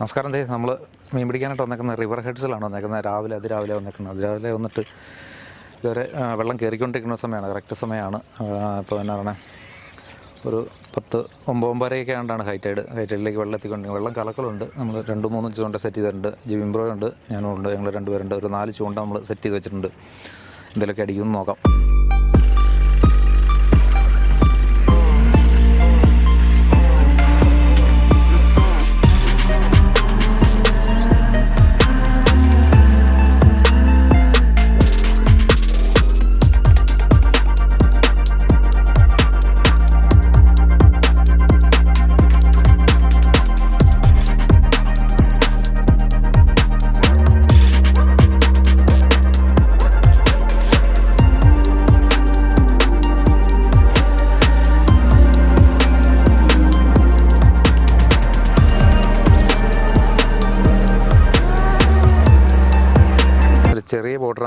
നമസ്കാരം ദേ നമ്മൾ മീൻ പിടിക്കാനായിട്ട് വന്നേക്കുന്നത് റിവർ ഹെഡ്സിലാണ് വന്നേക്കുന്നത്. രാവിലെ അതിരാവിലെ വന്നേക്കുന്നത്. അതിരാവിലെ വന്നിട്ട് ഇതുവരെ വെള്ളം കയറിക്കൊണ്ടിരിക്കുന്ന സമയമാണ്. കറക്റ്റ് സമയമാണ്. ഇപ്പോൾ എന്നാ പറയണേ? ഒരു പത്ത് ഒമ്പത് ഒമ്പതരയൊക്കെ ആണ്ടാണ് ഹൈറ്റൈഡ് ഹൈറ്റൈഡിലേക്ക് വെള്ളം എത്തിക്കൊണ്ടിരിക്കുന്നത്. വെള്ളം കലക്കലുണ്ട്. നമ്മൾ രണ്ട് മൂന്ന് ചൂണ്ട സെറ്റ് ചെയ്തിട്ടുണ്ട്. ജിവിംബ്രോ ഉണ്ട് ഞാനും ഉണ്ട് ഞങ്ങൾ രണ്ടുപേരുണ്ട്. ഒരു നാല് ചൂണ്ട നമ്മൾ സെറ്റ് ചെയ്ത് വെച്ചിട്ടുണ്ട്. എന്തെങ്കിലുമൊക്കെ അടിക്കുമെന്ന് നോക്കാം.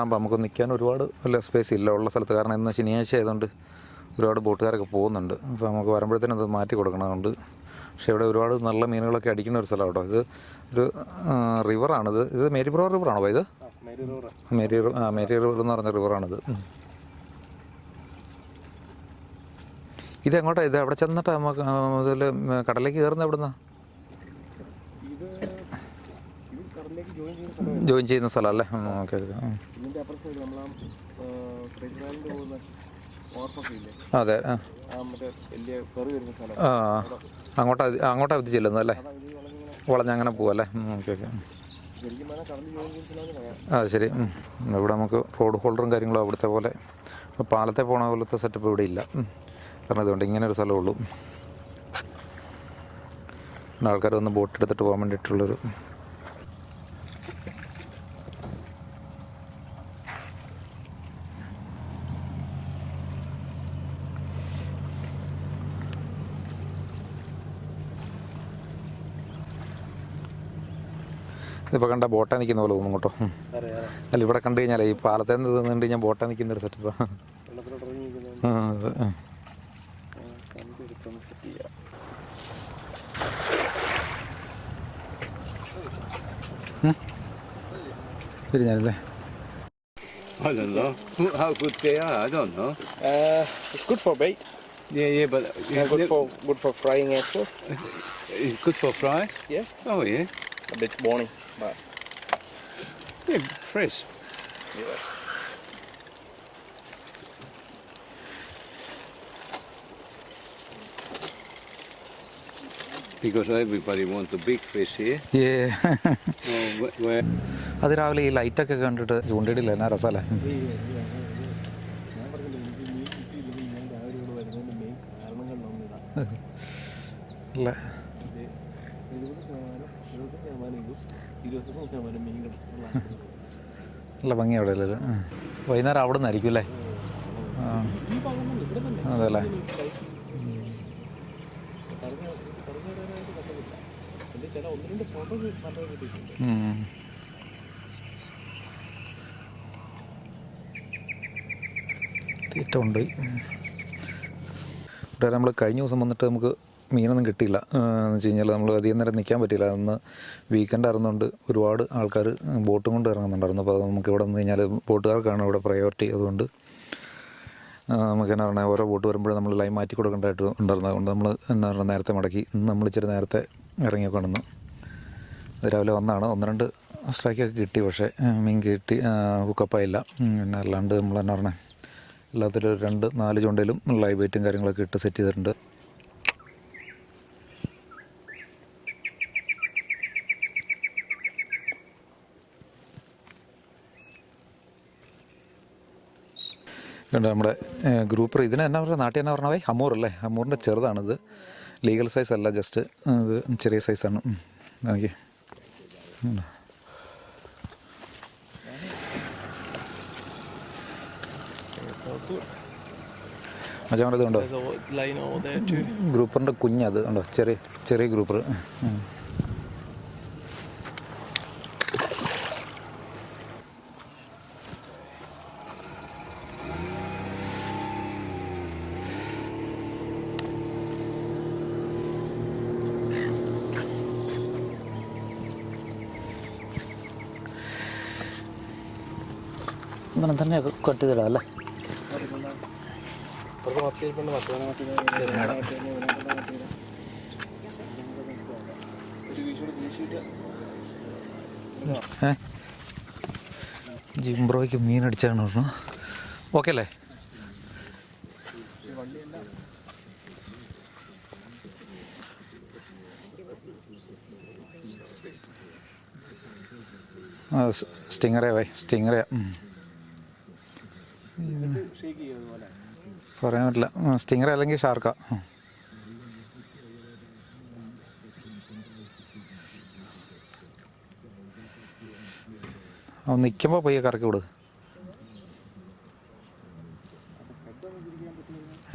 ബോട്ടിലാകുമ്പോൾ നമുക്ക് നിൽക്കാൻ ഒരുപാട് വല്ല സ്പേസ് ഇല്ല. ഉള്ള സ്ഥലത്ത് കാരണം ഇന്ന് ശനിയാഴ്ച ആയതുകൊണ്ട് ഒരുപാട് ബോട്ടുകാരൊക്കെ പോകുന്നുണ്ട്. അപ്പോൾ നമുക്ക് വരുമ്പോഴത്തേനും അത് മാറ്റി കൊടുക്കണമുണ്ട് പക്ഷേ ഇവിടെ ഒരുപാട് നല്ല മീനുകളൊക്കെ അടിക്കുന്ന ഒരു സ്ഥലം കേട്ടോ. ഇത് ഒരു റിവറാണിത് ഇത് മേരിബ്രോ റിവറാണോ ഇത്? മേരി ആ മേരി റിവർ എന്ന് പറഞ്ഞ റിവറാണിത്. ഇത് എങ്ങോട്ടാണ് ഇത്? അവിടെ ചെന്നിട്ടാണ് നമുക്ക് ഇതിൽ കടലേക്ക് കയറുന്ന എവിടുന്നാ ഇത് ഇത് കടലിലേക്ക് ജോയിൻ ചെയ്യുന്ന സ്ഥലമല്ലേ സ്ഥലം അല്ലേ? ഓക്കെ അതെ ആ. അങ്ങോട്ടാ അങ്ങോട്ടാ ഇത് ചെല്ലുന്നത് അല്ലേ? വളഞ്ഞിങ്ങനെ പോവല്ലേ ഓക്കെ ഓക്കെ. ആ ശരി. ഇവിടെ നമുക്ക് റോഡ് ഹോൾഡറും കാര്യങ്ങളും അവിടുത്തെ പോലെ പാലത്തെ പോണ പോലത്തെ സെറ്റപ്പ് ഇവിടെ ഇല്ല. കാരണം ഇതുകൊണ്ട് ഇങ്ങനെ ഒരു സ്ഥലമേ ഉള്ളൂ. ആൾക്കാർ വന്ന് ബോട്ട് എടുത്തിട്ട് പോകാൻ വേണ്ടിയിട്ടുള്ളൊരു ഇതിപ്പോൾ കണ്ട ബോട്ടാ നിൽക്കുന്ന പോലെ തോന്നും കേട്ടോ അല്ല ഇവിടെ കണ്ടു കഴിഞ്ഞാൽ ഈ പാലത്തെ നിന്ന് നിന്നുകൊണ്ട് ഞാൻ ബോട്ടാ നിൽക്കുന്ന ഒരു സെറ്റപ്പാണ് ഞാനല്ലേ I don't know how good they are. I don't know. Uh, it's good for bait. Yeah, yeah, but Yeah, good for good for frying as well. it's good for fry. Yeah, Oh yeah, a bit morning, but yeah, fresh. yeah. Because everybody wants a big fish here. Yeah. Oh, where? അത് രാവിലെ ഈ ലൈറ്റൊക്കെ കണ്ടിട്ട് ചൂണ്ടിടില്ല എന്നാ രസമല്ലേ ഞാൻ പറഞ്ഞില്ലേ എനിക്ക് മീൻ കിട്ടിയില്ലെങ്കിൽ ഞാൻ രാവിലെ ഇവിടെ വരുന്നതിന്റെ മെയിൻ കാരണങ്ങളിലൊന്നിതാ അല്ല ഇത് എഴുപത് ശതമാനം എഴുപത് ശതമാനം ഇതും ഇരുപത്തൊന്ന് ശതമാനം മീൻ കിട്ടും നല്ല ഭംഗി അവിടെ അല്ലേ വൈകുന്നേരം അവിടെ നിന്നായിരിക്കും അല്ലേ? ആ. ഈ ഭാഗം തന്നെ ഇവിടെ തന്നെ അതെ അല്ലേ ഉം. തീറ്റ ഉണ്ട് ഇവിടെ നമ്മൾ കഴിഞ്ഞ ദിവസം വന്നിട്ട് നമുക്ക് മീനൊന്നും കിട്ടിയില്ല. എന്ന് വെച്ച് കഴിഞ്ഞാൽ നമ്മൾ അധികം നേരം നിൽക്കാൻ പറ്റിയില്ല. അന്ന് വീക്കെൻഡ് ആയിരുന്നുകൊണ്ട് ഒരുപാട് ആൾക്കാർ ബോട്ടും കൊണ്ട് ഇറങ്ങുന്നുണ്ടായിരുന്നു. അപ്പോൾ നമുക്ക് ഇവിടെ വന്ന് കഴിഞ്ഞാൽ ബോട്ടുകാർക്കാണ് ഇവിടെ പ്രയോറിറ്റി അതുകൊണ്ട് നമുക്ക് എന്നാ പറയുക ഓരോ ബോട്ട് വരുമ്പോഴും നമ്മൾ ലൈൻ മാറ്റി കൊടുക്കേണ്ടതായിട്ട് ഉണ്ടായിരുന്നു. അതുകൊണ്ട് നമ്മൾ എന്നാ പറയുക നേരത്തെ മടക്കി. ഇന്ന് നമ്മൾ ഇച്ചിരി നേരത്തെ ഇറങ്ങിയൊക്കെ അത് രാവിലെ വന്നാണ്. ഒന്ന് രണ്ട് സ്ട്രൈക്കൊക്കെ കിട്ടി. പക്ഷേ മീൻ കിട്ടി ഹുക്കപ്പായില്ല പിന്നെ അല്ലാണ്ട് നമ്മൾ എന്നാ പറഞ്ഞേ എല്ലാത്തിലും രണ്ട് നാല് ചുണ്ടയിലും ലൈവ് വെയിറ്റും കാര്യങ്ങളൊക്കെ ഇട്ട് സെറ്റ് ചെയ്തിട്ടുണ്ട്. കണ്ടോ നമ്മുടെ ഗ്രൂപ്പർ ഇതിന് എന്നാ പറഞ്ഞാൽ നാട്ടിൽ എന്നാ പറഞ്ഞാൽ ഹമൂർ അല്ലേ? ഹമൂറിന്റെ ചെറുതാണിത്. ലീഗൽ സൈസ് അല്ല ജസ്റ്റ് ഇത് ചെറിയ സൈസാണ് എനിക്ക് മച്ചാമത് ഉണ്ടോ. ഗ്രൂപ്പറിന്റെ കുഞ്ഞത് ഉണ്ടോ ചെറിയ ചെറിയ ഗ്രൂപ്പർ ചെയ്തിടാം അല്ലേ? ഏ? ജിംബ്രോയ്ക്ക് മീൻ അടിച്ചാണ് പറഞ്ഞു? ഓക്കെ അല്ലേ? Stingray why stingray. പറയാൻ പറ്റില്ല. സ്റ്റിങ്ങർ അല്ലെങ്കിൽ ഷാർക്ക. അവൻ നിൽക്കുമ്പോൾ പോയി കറക്കി വിട്.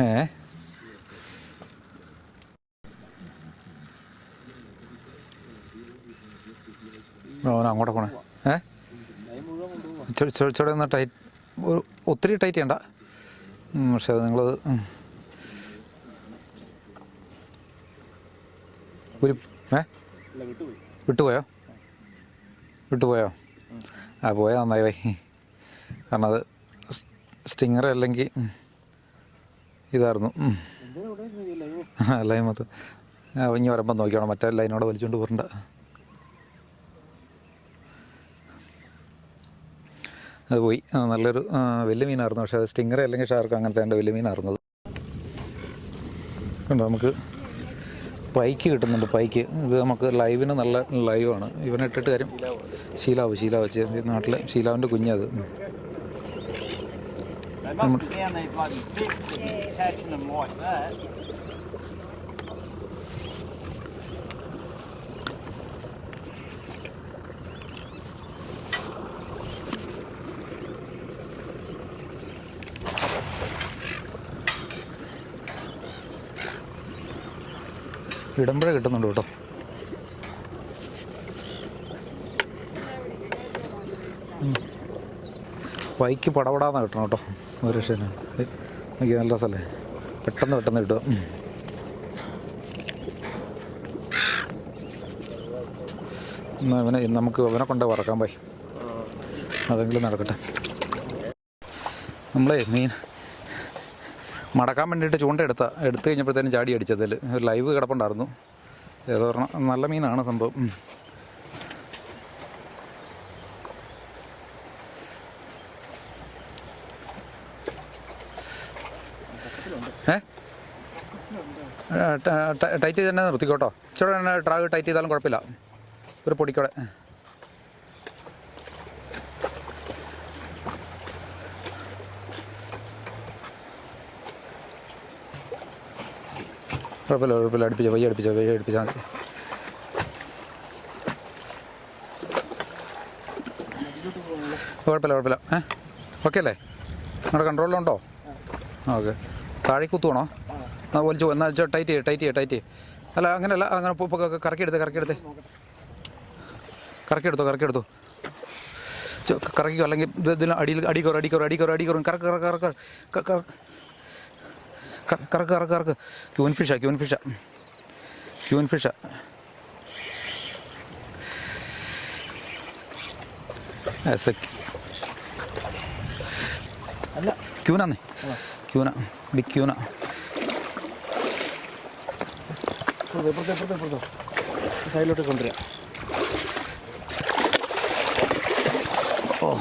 ഏ? അവൻ അങ്ങോട്ട് പോണേ. ഏ? ചോടെ ഒന്ന് ടൈറ്റ് ഒത്തിരി ടൈറ്റ് ചെയ്യണ്ട. പക്ഷേ അത് നിങ്ങളത് ഒരു ഏ? വിട്ടുപോയി? വിട്ടുപോയോ? ആ പോയാൽ നന്നായി വൈ. കാരണം അത് സ്റ്റിങ്ങർ അല്ലെങ്കിൽ ഇതായിരുന്നു ലൈൻ മൊത്തം. ആ, ഇനി വരുമ്പോൾ നോക്കിയോണം മറ്റേ ലൈനോടെ വലിച്ചുകൊണ്ട് പോരണ്ട. അത് പോയി. നല്ലൊരു വലിയ മീനായിരുന്നു. പക്ഷേ അത് സ്റ്റിങ്ങർ അല്ലെങ്കിൽ ഷാർക്ക് അങ്ങനത്തെ എന്റെ വലിയ മീനായിരുന്നത് കണ്ടോ നമുക്ക് പൈക്ക് കിട്ടുന്നുണ്ട് പൈക്ക്. ഇത് നമുക്ക് ലൈവിന് നല്ല ലൈവാണ്. ഇവനെ ഇട്ടിട്ട് കാര്യം ശീലാവ് ശീലാവ് വെച്ച് നാട്ടിൽ ശീലാവിന്റെ കുഞ്ഞത് ഇടുമ്പോഴേ കിട്ടുന്നുണ്ട് കേട്ടോ. വൈക്ക് പടപടാന്ന് കിട്ടണം കേട്ടോ ഒരു രക്ഷയില്ല. എനിക്ക് നല്ല രസമല്ലേ പെട്ടെന്ന് പെട്ടെന്ന് കിട്ടുക എന്നാൽ എന്നാ ഇവനെ നമുക്ക് അവനെ കൊണ്ട് വറക്കാൻ പോയി. അതെങ്കിലും നടക്കട്ടെ. നമ്മളേ മീൻ മടക്കാൻ വേണ്ടിയിട്ട് ചൂണ്ട എടുത്ത കഴിഞ്ഞപ്പോഴത്തേനും ചാടി അടിച്ചതിൽ ലൈവ് കിടപ്പുണ്ടായിരുന്നു. ഏതോ നല്ല മീനാണ് സംഭവം. ഏ? ടൈറ്റ് ചെയ്ത് തന്നെ നിർത്തിക്കോട്ടോ ഇച്ചിരി ട്രാഗ് ടൈറ്റ് ചെയ്താലും കുഴപ്പമില്ല. ഒരു പൊടിക്കോടെ. കുഴപ്പമില്ല കുഴപ്പമില്ല. അടുപ്പിച്ച വയ്യ അടുപ്പിച്ച വയ്യ അടുപ്പിച്ചാൽ മതി. കുഴപ്പമില്ല കുഴപ്പമില്ല. ഏ? ഓക്കെ അല്ലേ? നിങ്ങളുടെ കൺട്രോളിലുണ്ടോ ഓക്കെ താഴേക്ക് കുത്തുവാണോ? ആ വലിച്ചു പോ. വെച്ചാൽ ടൈറ്റ് ചെയ്യേ ടൈറ്റ് ചെയ്യേ ടൈറ്റ് ചെയ്യേ. അല്ല അങ്ങനെയല്ല അങ്ങനെ കറക്കിയെടുത്ത് കറക്കിയെടുത്തേ കറക്കിയെടുത്തേ കറക്കിയെടുത്തോ കറക്കിക്കോ അല്ലെങ്കിൽ ഇത് ഇതിന് അടിയിൽ അടിക്കോറും അടിക്കോറും അടിക്കോറും അടിക്കോറും കറക്ക്. കറക്ക് കറക്ക് കറക്ക് ക്യൂൻ ഫിഷാ ക്യൂൻ ഫിഷാ. ക്യൂൻ ഫിഷാ. അല്ല ക്യൂനാന്നേ. ക്യൂന ബിഗ് ക്യൂന. സൈഡിലോട്ട് കൊണ്ടുവരാം. ഓ.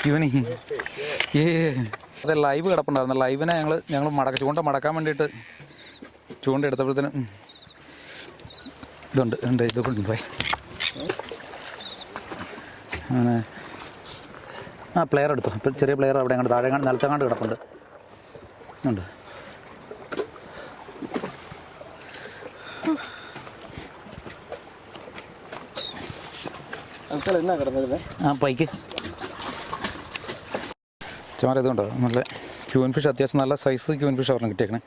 ക്യൂനി ഏ. അതെ ലൈവ് കിടപ്പുണ്ടായിരുന്നു. ലൈവിനെ ഞങ്ങൾ ഞങ്ങൾ മടക്ക ചൂണ്ട മടക്കാൻ വേണ്ടിയിട്ട് ചൂണ്ട എടുത്തപ്പോഴത്തേനും ഇതുണ്ട് ഉണ്ട് ഇത് കൊണ്ടുപോയി അങ്ങനെ ആ പ്ലെയർ എടുത്തു. അപ്പം ചെറിയ പ്ലെയർ അവിടെ അങ്ങോട്ട് താഴെ നിലത്തങ്ങാണ്ട് കിടപ്പുണ്ട്. ഉണ്ട്. ആ പൈക്ക്. ചുമാര ഇതുണ്ടോ നല്ല ക്യൂൻ ഫിഷ് അത്യാവശ്യം നല്ല സൈസ് ക്യൂൻ ഫിഷ് ഒരെണ്ണം കിട്ടിയേക്കണേ.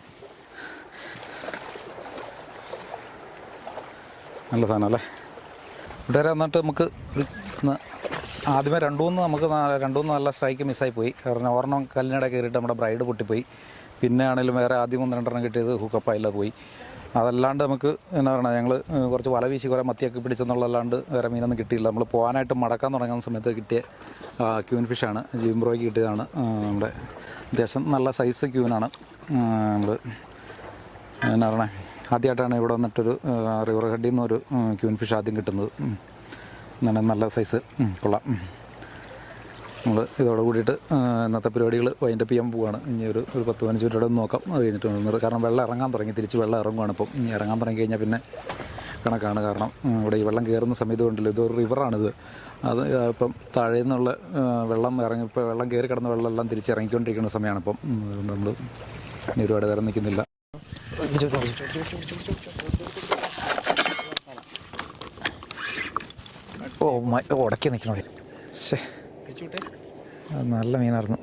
നല്ല സാധനം അല്ലേ? വരെ വന്നിട്ട് നമുക്ക് ആദ്യമേ രണ്ടു മൂന്ന് നമുക്ക് രണ്ടുമൂന്ന് രണ്ടു മൂന്ന് നല്ല സ്ട്രൈക്ക് മിസ്സായി പോയി കാരണം ഒരെണ്ണം കല്ലിനിടെ കയറിയിട്ട് നമ്മുടെ ബ്രൈഡ് പൊട്ടിപ്പോയി. പിന്നെ ആണെങ്കിലും വേറെ ആദ്യം ഒന്ന് രണ്ടെണ്ണം കിട്ടിയത് ഹുക്കപ്പായില്ല പോയി. അതല്ലാണ്ട് നമുക്ക് എന്നാ പറയുക ഞങ്ങൾ കുറച്ച് വല വീശി കുറേ മത്തിയൊക്കെ പിടിച്ചെന്നുള്ളതല്ലാണ്ട് വേറെ മീനൊന്നും കിട്ടിയില്ല. നമ്മൾ പോകാനായിട്ട് മടക്കാൻ തുടങ്ങുന്ന സമയത്ത് കിട്ടിയ ക്യൂൻ ഫിഷാണ് ജിംബ്രോയ്ക്ക് കിട്ടിയതാണ്. നമ്മുടെ അത്യാവശ്യം നല്ല സൈസ് ക്യൂനാണ് നമ്മൾ എന്നാ പറയണേ ആദ്യമായിട്ടാണ് ഇവിടെ വന്നിട്ടൊരു റിവർ ഉം, ക്യൂൻ ഫിഷ് ആദ്യം കിട്ടുന്നത്. നല്ല സൈസ് കൊള്ളാം. നമ്മൾ ഇതോടെ കൂടിയിട്ട് ഇന്നത്തെ പരിപാടികൾ വൈൻഡപ്പ് ചെയ്യാൻ പോവുകയാണ് ഇനി ഒരു ഒരു പത്ത് പതിനഞ്ച് മിനിറ്റ് ഒന്ന് നോക്കാം. അത് കഴിഞ്ഞിട്ട് വന്നത് കാരണം വെള്ളം ഇറങ്ങാൻ തുടങ്ങി. തിരിച്ച് വെള്ളം ഇറങ്ങുകയാണ് ഇപ്പം. ഇനി ഇറങ്ങാൻ തുടങ്ങി കഴിഞ്ഞാൽ പിന്നെ കണക്കാണ്. കാരണം ഇവിടെ ഈ വെള്ളം കയറുന്ന സമയത്ത് കൊണ്ടല്ലോ ഇതൊരു റിവറാണിത് അത് ഇപ്പം താഴെ നിന്നുള്ള വെള്ളം ഇറങ്ങി ഇപ്പോൾ വെള്ളം കയറി കിടന്ന വെള്ളമെല്ലാം തിരിച്ചിറങ്ങിക്കൊണ്ടിരിക്കുന്ന സമയമാണ് ഇപ്പം. നമ്മൾ ഇനി ഒരുപാട് നേരം നിൽക്കുന്നില്ല ഓ ഉടക്കി നിൽക്കണോ ശേ നല്ല മീനായിരുന്നു.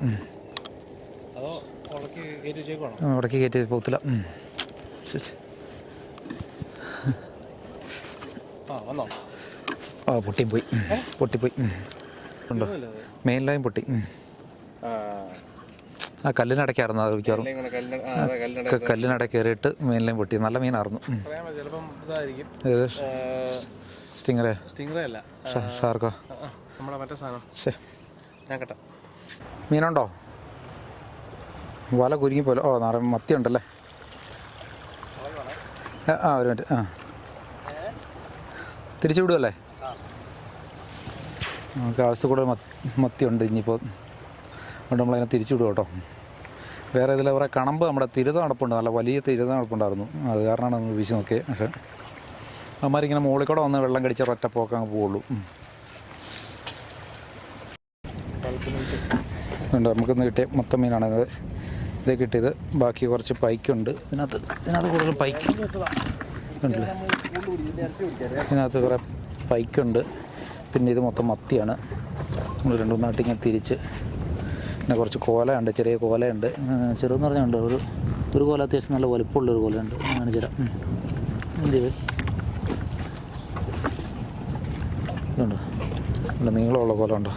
ഉടക്കി കയറ്റി പോത്തില്ല ശ്ശെ. ആ. പൊട്ടിപ്പോയി. ഉം. ഉണ്ടോ? മെയിൻ ലൈൻ പൊട്ടി. ആ. കല്ലിനടക്കായിരുന്നു അത് മിക്കവാറും. കല്ലിനട കയറിയിട്ട് മെയിൻ ലൈൻ പൊട്ടി. നല്ല മീനായിരുന്നു. സ്റ്റിങ്ങറേ? സ്റ്റിങ്ങറേ അല്ല. ഷാർക്കോ? നമ്മുടെ മറ്റേ സാധനം. ഞാൻ കേട്ടോ മീനുണ്ടോ? വല കുരുങ്ങി പോലെ. ഓ നിറ മത്തി ഉണ്ടല്ലേ ആ, ഒരു മിനിറ്റ് ആ. തിരിച്ചു വിടുമല്ലേ നമുക്ക് ആവശ്യത്തിൽ കൂടെ മത്തി ഉണ്ട് ഇനിയിപ്പോൾ. അതുകൊണ്ട് നമ്മളതിനെ തിരിച്ചു വിടും കേട്ടോ. വേറെ ഇതിൽ കുറേ കണമ്പ് നമ്മുടെ തിരുത നടപ്പുണ്ട് നല്ല വലിയ തിരുത നടപ്പുണ്ടായിരുന്നു അത് കാരണമാണ് നമ്മൾ വീശി നോക്കിയത് പക്ഷേ അവന്മാരിങ്ങനെ മുകളിൽ കൂടെ വന്ന് വെള്ളം കടിച്ച ഒറ്റ പോക്കങ്ങ് പോവുള്ളൂ. ഉണ്ട്. നമുക്കിന്ന് കിട്ടിയ മൊത്തം മീനാണിത് ഇത്. കിട്ടിയത്. ബാക്കി കുറച്ച് പൈക്കുണ്ട്. ഇതിനകത്ത് ഇതിനകത്ത് കൂടുതൽ പൈക്ക് ഇതിനകത്ത് കുറേ പൈക്കുണ്ട്. പിന്നെ ഇത് മൊത്തം മത്തിയാണ്. നമ്മൾ രണ്ടു നാട്ടിൽ ഇങ്ങനെ തിരിച്ച് പിന്നെ കുറച്ച് കോലയുണ്ട്. ചെറിയ കോലയുണ്ട്. ചെറുതെന്ന് പറഞ്ഞുണ്ട് ഒരു ഒരു കോല അത്യാവശ്യം നല്ല വലുപ്പമുള്ള ഒരു കോലയുണ്ട്. അങ്ങനെ ചില. എന്ത് ഇതുണ്ട്? നീളമുള്ള കോല ഉണ്ടോ